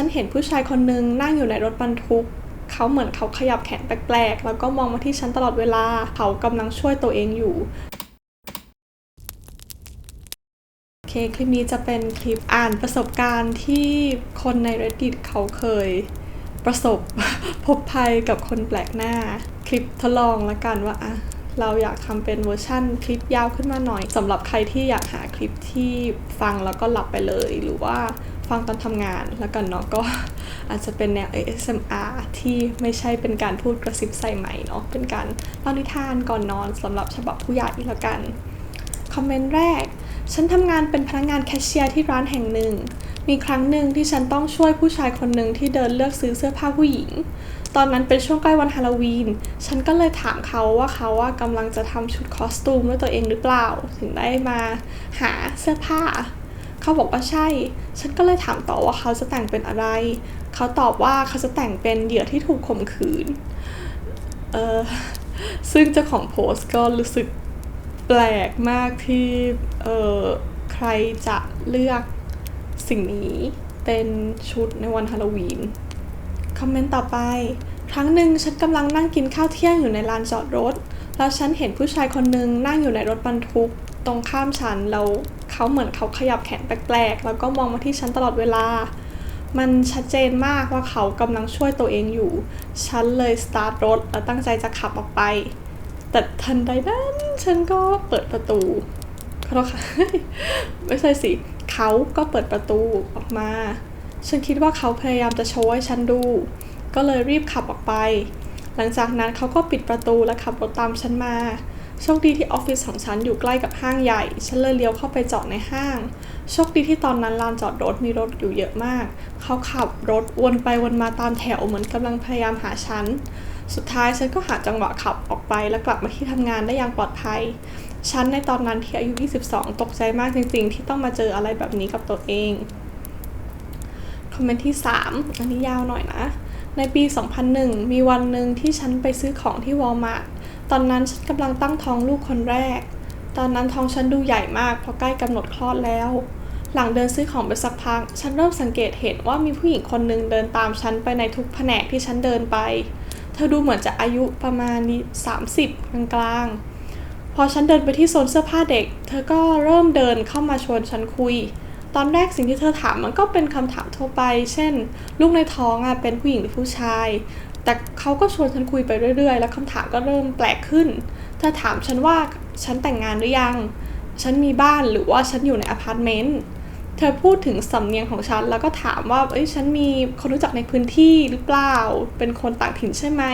ฉันเห็นผู้ชายคนหนึ่งนั่งอยู่ในรถบรรทุก เขาเหมือนเขาขยับแขนแปลกๆ แล้วก็มองมาที่ฉันตลอดเวลา เขากำลังช่วยตัวเองอยู่โอเค คลิปนี้จะเป็นคลิปอ่านประสบการณ์ที่คนใน reddit เขาเคยประสบพบภัยกับคนแปลกหน้า คลิปทดลองละกันว่าอะเราอยากทำเป็นเวอร์ชั่นคลิปยาวขึ้นมาหน่อยสำหรับใครที่อยากหาคลิปที่ฟังแล้วก็หลับไปเลย หรือว่า ฟังตอนทำงานแล้วกันเนาะก็อาจจะเป็นแนว ASMR ที่ไม่ใช่เป็นการพูดกระซิบใส่ใหม่เนาะเป็นการเล่านิทานก่อนนอนสำหรับฉบับผู้ใหญ่และกันคอมเมนต์แรก ฉันทำงานเป็นพนักงานแคชเชียร์ที่ร้านแห่งหนึ่ง มีครั้งหนึ่งที่ฉันต้องช่วยผู้ชายคนหนึ่งที่เดินเลือกซื้อเสื้อผ้าผู้หญิง ตอนนั้นเป็นช่วงใกล้วันฮาโลวีน ฉันก็เลยถามเขาว่าเขาว่ากำลังจะทำชุดคอสตูมด้วยตัวเองหรือเปล่า ถึงได้มาหาเสื้อผ้า เขาบอกว่าใช่ ฉันก็เลยถามต่อว่าเขาจะแต่งเป็นอะไร เขาตอบว่าเขาจะแต่งเป็นเหยื่อที่ถูกข่มขืน เออซึ่งเจ้าของโพสต์ก็รู้สึกแปลกมากที่ เออใครจะเลือกสิ่งนี้เป็นชุดในวันฮาโลวีน คอมเมนต์ต่อไป ครั้งหนึ่งฉันกำลังนั่งกินข้าวเที่ยงอยู่ในลานจอดรถ แล้วฉันเห็นผู้ชายคนหนึ่งนั่งอยู่ในรถบรรทุก ตรงข้ามฉันแล้วเขาเหมือนเขาขยับแขนแปลกๆแล้วก็มองมาที่ฉันตลอดเวลา มันชัดเจนมากว่าเขากำลังช่วยตัวเองอยู่ ฉันเลยสตาร์ทรถแล้วตั้งใจจะขับออกไป แต่ทันใดนั้นฉันก็เปิดประตูขอโทษค่ะไม่ใช่สิเขาก็เปิดประตูออกมา ฉันคิดว่าเขาพยายามจะโชว์ให้ฉันดู ก็เลยรีบขับออกไป หลังจากนั้นเขาก็ปิดประตูและขับรถตามฉันมา โชคดีที่ออฟฟิศของฉันอยู่ใกล้กับห้างใหญ่ ฉันเลยเลี้ยวเข้าไปจอดในห้าง โชคดีที่ตอนนั้นลานจอดรถมีรถอยู่เยอะมาก เขาขับรถวนไปวนมาตามแถวเหมือนกำลังพยายามหาฉัน สุดท้ายฉันก็หาจังหวะขับออกไปและกลับมาที่ทำงานได้อย่างปลอดภัย ฉันในตอนนั้นที่อายุ 22 ตกใจมากจริง ๆ ที่ต้องมาเจออะไรแบบนี้กับตัวเอง คอมเมนต์ที่ 3 อันนี้ยาวหน่อยนะในปี 2001 มีวันหนึ่งที่ฉันไปซื้อของที่วอลมาร์ท ตอนนั้นฉันกำลังตั้งท้องลูกคนแรก ตอนนั้นท้องฉันดูใหญ่มากเพราะใกล้กำหนดคลอดแล้ว หลังเดินซื้อของไปสักพัก ฉันเริ่มสังเกตเห็นว่ามีผู้หญิงคนหนึ่งเดินตามฉันไปในทุกแผนกที่ฉันเดินไป เธอดูเหมือนจะอายุประมาณ 30 กลางๆ พอฉันเดินไปที่โซนเสื้อผ้าเด็ก เธอก็เริ่มเดินเข้ามาชวนฉันคุย ตอนแรกสิ่งที่เธอถามมันก็เป็นคำถามทั่วไป เช่น ลูกในท้องอะเป็นผู้หญิงหรือผู้ชาย แต่เขาก็ชวนฉันคุยไปเรื่อยๆ แล้วคำถามก็เริ่มแปลกขึ้นเธอถามฉันว่าฉันแต่งงานหรือยัง ฉันมีบ้านหรือว่าฉันอยู่ในอพาร์ตเมนต์เธอพูดถึงสำเนียงของฉัน แล้วก็ถามว่า เอ้ย ฉันมีคนรู้จักในพื้นที่หรือเปล่า เป็นคนต่างถิ่นใช่ไหม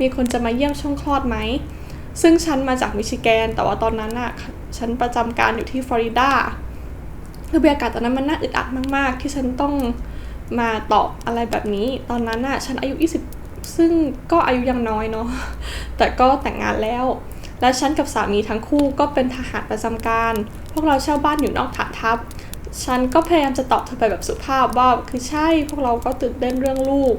มีคนจะมาเยี่ยมช่องคลอดไหม ซึ่งฉันมาจากมิชิแกน แต่ว่าตอนนั้นอะฉันประจำการอยู่ที่ฟลอริดา คือบรรยากาศตอนนั้นมันน่าอึดอัดมาก ๆ ที่ฉันต้องมาตอบอะไรแบบนี้ ตอนนั้นอะฉันอายุ20 ซึ่งก็อายุยังน้อยเนาะแต่ก็แต่งงานแล้ว และฉันกับสามีทั้งคู่ก็เป็นทหารประจำการ พวกเราเช่าบ้านอยู่นอกฐานทัพ ฉันก็พยายามจะตอบเธอไปแบบสุภาพว่าคือใช่พวกเราก็ตื่นเต้นเรื่องลูก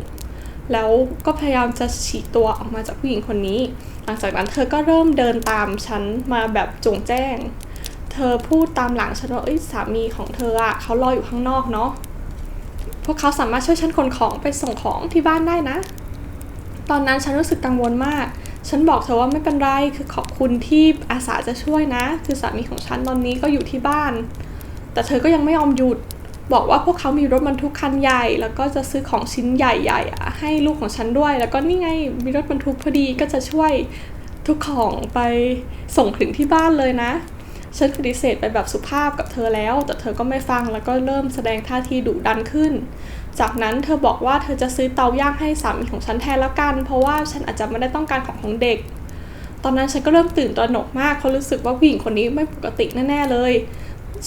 แล้วก็พยายามจะฉีกตัวออกมาจากผู้หญิงคนนี้ หลังจากนั้นเธอก็เริ่มเดินตามฉันมาแบบจงแจ้ง เธอพูดตามหลังฉันว่าเอ้ยสามีของเธออะเขารออยู่ข้างนอกเนาะพวกเขาสามารถช่วยฉันขนของไปส่งของที่บ้านได้นะ ตอนนั้นฉันรู้สึกกังวลมาก ฉันบอกเธอว่าไม่เป็นไร คือขอบคุณที่อาสาจะช่วยนะ คือสามีของฉันตอนนี้ก็อยู่ที่บ้าน แต่เธอก็ยังไม่ยอมหยุด บอกว่าพวกเขามีรถบรรทุกคันใหญ่ แล้วก็จะซื้อของชิ้นใหญ่ๆให้ลูกของฉันด้วย แล้วก็นี่ไงมีรถบรรทุกพอดีก็จะช่วยทุกของไปส่งถึงที่บ้านเลยนะ ฉันปฏิเสธไปแบบสุภาพกับเธอแล้ว แต่เธอก็ไม่ฟังแล้วก็เริ่มแสดงท่าทีดุดันขึ้น จากนั้นเธอบอกว่าเธอจะซื้อเตาย่างให้สามีของฉันแทนแล้วกัน เพราะว่าฉันอาจจะไม่ได้ต้องการของของเด็ก ตอนนั้นฉันก็เริ่มตื่นตระหนกมากเพราะรู้สึกว่าผู้หญิงคนนี้ไม่ปกติแน่ๆเลย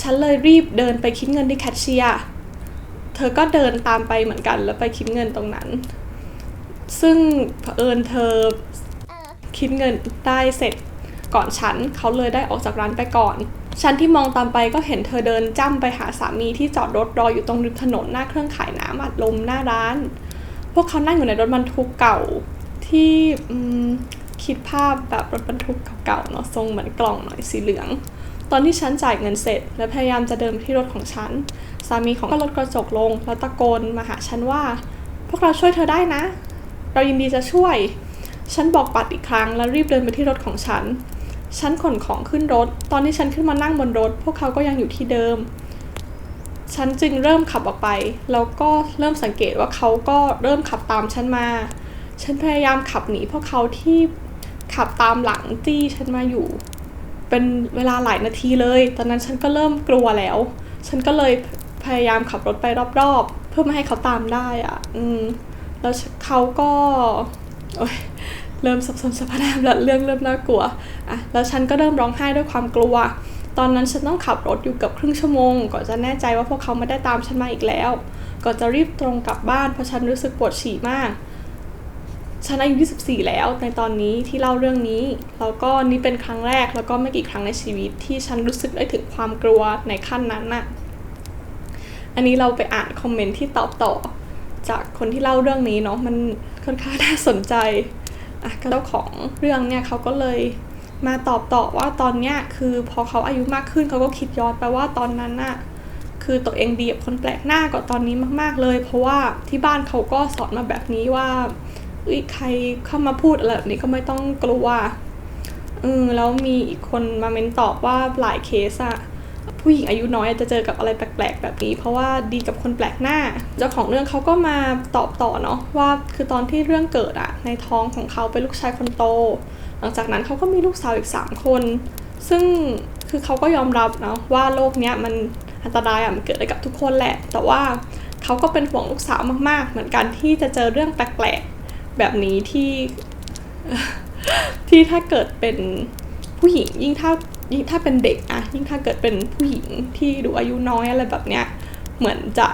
ฉันเลยรีบเดินไปคิดเงินที่แคชเชียร์เธอก็เดินตามไปเหมือนกันแล้วไปคิดเงินตรงนั้น ซึ่งเผอิญเธอคิดเงินได้เสร็จก่อนฉันเขาเลยได้ออกจากร้านไปก่อน ฉันที่มองตามไปก็เห็นเธอเดินจ้ำไปหาสามีที่จอดรถรออยู่ตรงริมถนนหน้าเครื่องขายน้ำอัดลมหน้าร้าน พวกเขานั่งอยู่ในรถบรรทุกเก่าที่คิดภาพแบบรถบรรทุกเก่าๆเนาะทรงเหมือนกล่องหน่อยสีเหลือง ตอนที่ฉันจ่ายเงินเสร็จ และพยายามจะเดินไปที่รถของฉัน สามีของก็ลดกระจกลง แล้วตะโกนมาหาฉันว่า พวกเราช่วยเธอได้นะ เรายินดีจะช่วย ฉันบอกปัดอีกครั้งแล้วรีบเดินไปที่รถของฉัน ฉันขนของขึ้นรถ ตอนที่ฉันขึ้นมานั่งบนรถ พวกเขาก็ยังอยู่ที่เดิม ฉันจึงเริ่มขับออกไป แล้วก็เริ่มสังเกตว่าเขาก็เริ่มขับตามฉันมา ฉันพยายามขับหนีพวกเขาที่ขับตามหลังจี้ฉันมาอยู่ เป็นเวลาหลายนาทีเลย ตอนนั้นฉันก็เริ่มกลัวแล้ว ฉันก็เลยพยายามขับรถไปรอบๆ เพื่อไม่ให้เขาตามได้อะ อืม แล้วเขาก็ โอ๊ย เริ่มสับสนสับพนามแล้วเรื่องเริ่มน่ากลัวอะแล้วฉันก็เริ่มร้องไห้ด้วยความกลัว ตอนนั้นฉันต้องขับรถอยู่เกับครึ่งชั่วโมงก่อนจะแน่ใจว่าพวกเขาไม่ได้ตามฉันมาอีกแล้วก่อนจะรีบตรงกลับบ้านเพราะฉันรู้สึกปวดฉี่มากฉันอายุ24 แล้วในตอนนี้ที่เล่าเรื่องนี้แล้วก็นี่เป็นครั้งแรกแล้วก็ไม่กี่ครั้งในชีวิต ที่ฉันรู้สึกได้ถึงความกลัวในขั้นนั้นน่ะ อันนี้เราไปอ่านคอมเมนต์ที่ตอบต่อ จากคนที่เล่าเรื่องนี้เนาะมันค่อนข้างน่าสนใจ อะเจ้าของเรื่องเนี่ยเขาก็เลยมาตอบต่อว่าตอนเนี้ยคือพอเขาอายุมากขึ้นเขาก็คิดย้อนไปว่าตอนนั้นน่ะคือตัวเองดีกับคนแปลกหน้ากว่าตอนนี้มาก ๆเลย เพราะว่าที่บ้านเขาก็สอนมาแบบนี้ว่าเอ้ยใครเข้ามาพูดอะไรแบบนี้ก็ไม่ต้องกลัวเออแล้วมีอีกคนมาเมนตอบว่าหลายเคสอะ ผู้หญิงอายุน้อยจะเจอกับอะไรแปลกๆแบบนี้ เพราะว่าดีกับคนแปลกหน้า เจ้าของเรื่องเขาก็มาตอบต่อเนาะว่าคือตอนที่เรื่องเกิดอะในท้องของเขาเป็นลูกชายคนโต หลังจากนั้นเขาก็มีลูกสาวอีก 3 คน ซึ่งคือเขาก็ยอมรับเนาะว่าโลกเนี้ยมันอันตรายอะมันเกิดได้กับทุกคนแหละ แต่ว่าเขาก็เป็นห่วงลูกสาวมากๆ เหมือนกันที่จะเจอเรื่องแปลกๆแบบนี้ที่ที่ถ้าเกิดเป็นผู้หญิงยิ่งถ้า ยิ่งถ้าเป็นเด็กอะยิ่งถ้าเกิดเป็นผู้หญิงที่ดูอายุน้อยอะไรแบบเนี้ยเหมือนจะ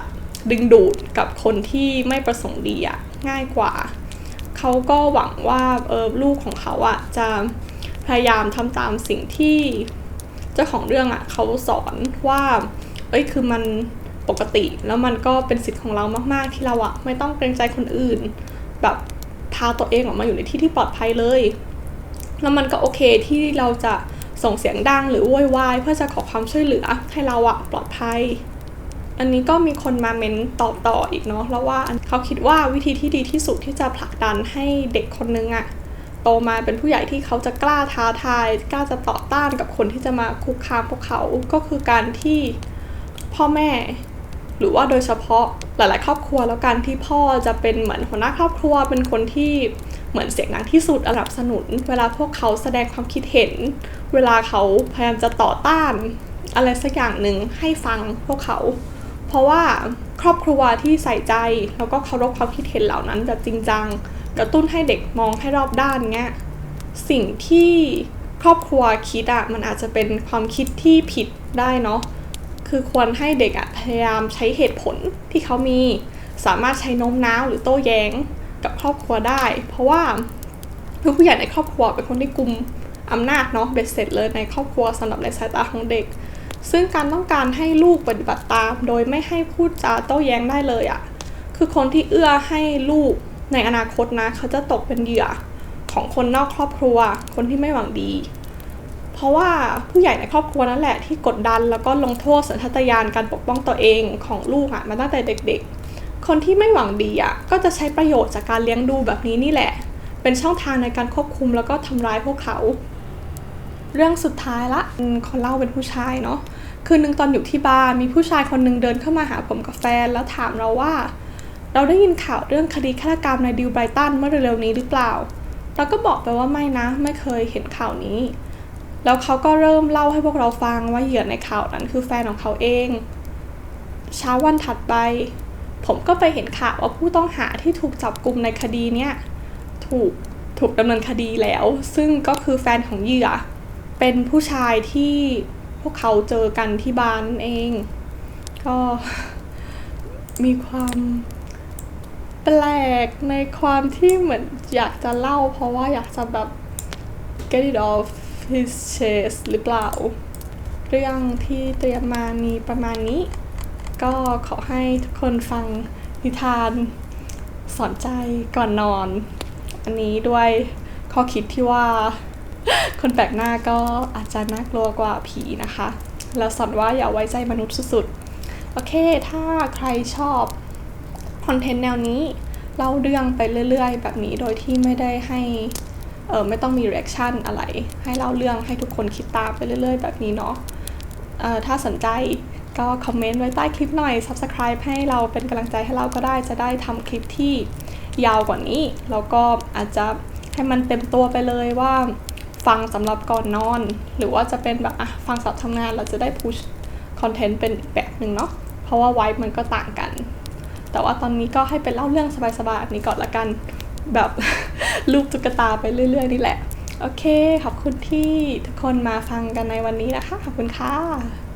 ดึงดูดกับคนที่ไม่ประสงค์ดีอะง่ายกว่า เขาก็หวังว่าเออลูกของเขาอะจะพยายามทำตามสิ่งที่เจ้าของเรื่องอะเขาสอนว่า เอ้ยคือมันปกติแล้วมันก็เป็นสิทธิ์ของเรามาก ๆ ที่เราอะไม่ต้องเกรงใจคนอื่น แบบพาตัวเองออกมาอยู่ในที่ที่ปลอดภัยเลย แล้วมันก็โอเคที่เราจะ ส่งเสียงดังหรือโวยวายเพื่อจะขอความช่วยเหลือให้เราอะปลอดภัย อันนี้ก็มีคนมาเม้นตอบต่ออีกเนาะแล้วว่าเขาคิดว่าวิธีที่ดีที่สุดที่จะผลักดันให้เด็กคนนึงอะโตมาเป็นผู้ใหญ่ที่เขาจะกล้าท้าทาย กล้าจะต่อต้านกับคนที่จะมาคุกคามพวกเขาก็คือการที่พ่อแม่ หรือว่าโดยเฉพาะหลาย ๆ ครอบครัวแล้วกันที่พ่อจะเป็นเหมือนหัวหน้าครอบครัวเป็นคนที่ เหมือนเสียงดังที่สุดสนับสนุน เวลาพวกเขาแสดงความคิดเห็น เวลาเขาพยายามจะต่อต้าน อะไรสักอย่างหนึ่งให้ฟังพวกเขา เพราะว่าครอบครัวที่ใส่ใจแล้วก็เคารพความคิดเห็นเหล่านั้นแบบจริงจังกระตุ้นให้เด็กมองให้รอบด้านเงี้ยสิ่งที่ครอบครัวคิดอะมันอาจจะเป็นความคิดที่ผิดได้เนาะคือควรให้เด็กอะพยายามใช้เหตุผลที่เขามี สามารถใช้โน้มน้าวหรือโต้แย้ง กับครอบครัวได้ เพราะว่าคือผู้ใหญ่ในครอบครัวเป็นคนที่กุมอำนาจเนาะเบ็ดเสร็จเลยในครอบครัวสำหรับในสายตาของเด็ก ซึ่งการต้องการให้ลูกปฏิบัติตาม โดยไม่ให้พูดจาโต้แย้งได้เลยอะคือคนที่เอื้อให้ลูกในอนาคตนะ เขาจะตกเป็นเหยื่อของคนนอกครอบครัว คนที่ไม่หวังดี เพราะว่าผู้ใหญ่ในครอบครัวนั่นแหละที่กดดันแล้วก็ลงโทษสัญชาตญาณการปกป้องตัวเองของลูกอะมาตั้งแต่เด็กๆ คนที่ไม่หวังดีอะก็จะใช้ประโยชน์จากการเลี้ยงดูแบบนี้นี่แหละ เป็นช่องทางในการควบคุมแล้วก็ทำร้ายพวกเขา เรื่องสุดท้ายละคนเล่าเป็นผู้ชายเนาะคืนหนึ่งตอนอยู่ที่บาร์มีผู้ชายคนหนึ่งเดินเข้ามาหาผมกับแฟน แล้วถามเราว่า เราได้ยินข่าวเรื่องคดีฆาตกรรมในดิวไบรตันเมื่อเร็วๆนี้หรือเปล่า เราก็บอกไปว่าไม่นะ ไม่เคยเห็นข่าวนี้ แล้วเขาก็เริ่มเล่าให้พวกเราฟังว่าเหยื่อในข่าวนั้นคือแฟนของเขาเอง เช้าวันถัดไป ผมก็ไปเห็นข่าวว่าผู้ต้องหาที่ถูกจับกลุ่มในคดีเนี้ยถูกถูกดำเนินคดีแล้ว ซึ่งก็คือแฟนของเหยื่อ เป็นผู้ชายที่พวกเขาเจอกันที่บ้านนั่นเอง ก็มีความแปลกในความที่เหมือนอยากจะเล่า เพราะว่าอยากจะแบบ get it off his chest หรือเปล่า เรื่องที่เตรียมมามีประมาณนี้ ก็ขอให้ทุกคนฟังนิทานสอนใจก่อนนอน อันนี้ด้วยข้อคิดที่ว่า คนแปลกหน้าก็อาจจะน่ากลัวกว่าผีนะคะ แล้วสอนว่าอย่าไว้ใจมนุษย์สุดๆ โอเค ถ้าใครชอบคอนเทนต์แนวนี้เล่าเรื่องไปเรื่อยๆ แบบนี้โดยที่ไม่ได้ให้เออไม่ต้องมี reaction อะไร ให้เล่าเรื่องให้ทุกคนคิดตามไปเรื่อยๆ แบบนี้เนาะเออถ้าสนใจ ก็คอมเมนต์ไว้ใต้คลิปหน่อย Subscribe ให้เราเป็นกำลังใจให้เราก็ได้จะได้ทำคลิปที่ยาวกว่านี้ แล้วก็อาจจะให้มันเต็มตัวไปเลยว่าฟังสำหรับก่อนนอน หรือว่าจะเป็นแบบอะฟังสำหรับทำงานเราจะได้พุชคอนเทนต์เป็นอีกแบบหนึ่งเนาะเพราะว่าไวท์มันก็ต่างกัน แต่ว่าตอนนี้ก็ให้เป็นเล่าเรื่องสบายๆแบบนี้ก่อนละกันแบบรูปตุ๊กตาไปเรื่อยๆนี่แหละ โอเค ขอบคุณที่ทุกคนมาฟังกันในวันนี้นะคะ ขอบคุณค่ะ